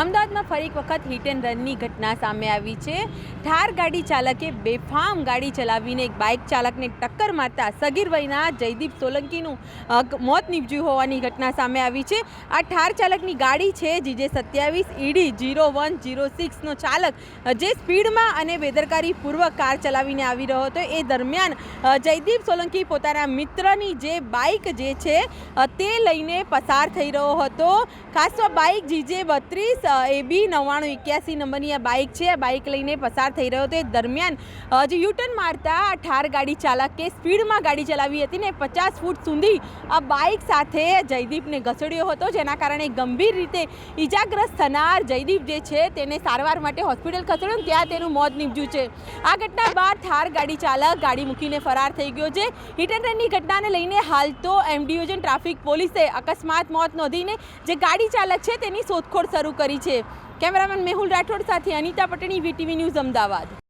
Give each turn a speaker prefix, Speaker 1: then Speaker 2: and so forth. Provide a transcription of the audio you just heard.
Speaker 1: અમદાવાદમાં ફરી એક વખત હિટ એન્ડ રનની ઘટના સામે આવી છે. ઠાર ગાડી ચાલકે બેફામ ગાડી ચલાવીને એક બાઇક ચાલકને ટક્કર મારતા સગીર વયના જયદીપ સોલંકીનું મોત નીપજ્યું હોવાની ઘટના સામે આવી છે. આ ઠાર ચાલકની ગાડી છે જીજે સત્યાવીસ ઈડી જીરો વન જીરો સિક્સનો ચાલક. જે સ્પીડમાં અને બેદરકારીપૂર્વક કાર ચલાવીને આવી રહ્યો હતો. એ દરમિયાન જયદીપ સોલંકી પોતાના મિત્રની જે બાઇક જે છે તે લઈને પસાર થઈ રહ્યો હતો. ખાસ તો આ બાઇક જીજે બત્રીસ એબી નવ્વાણું એક્યાસી નંબરની આ બાઇક છે. આ બાઇક લઈને પસાર થઈ રહ્યો હતો. એ દરમિયાન જે યુટર્ન મારતા આ ઠાર ગાડી ચાલકે સ્પીડમાં ગાડી ચલાવી હતી ને પચાસ ફૂટ સુધી આ બાઇક સાથે જયદીપને ઘસડ્યો હતો. જેના કારણે ગંભીર રીતે ઈજાગ્રસ્ત થનાર જયદીપ જે છે તેને સારવાર માટે હોસ્પિટલ ખસેડ્યો ત્યાં તેનું મોત નીપજ્યું છે. આ ઘટના બાદ ઠાર ગાડી ચાલક ગાડી મૂકીને ફરાર થઈ ગયો છે. હિટ એન્ડ રનની ઘટનાને લઈને હાલ તો એમ ડિવિઝન ટ્રાફિક પોલીસે અકસ્માત મોત નોંધીને જે ગાડી ચાલક છે તેની શોધખોળ શરૂ કરી છે. કેમેરામેન મેહુલ રાઠોડ સાથે અનિતા પટણી વીટીવી ન્યૂઝ અમદાવાદ.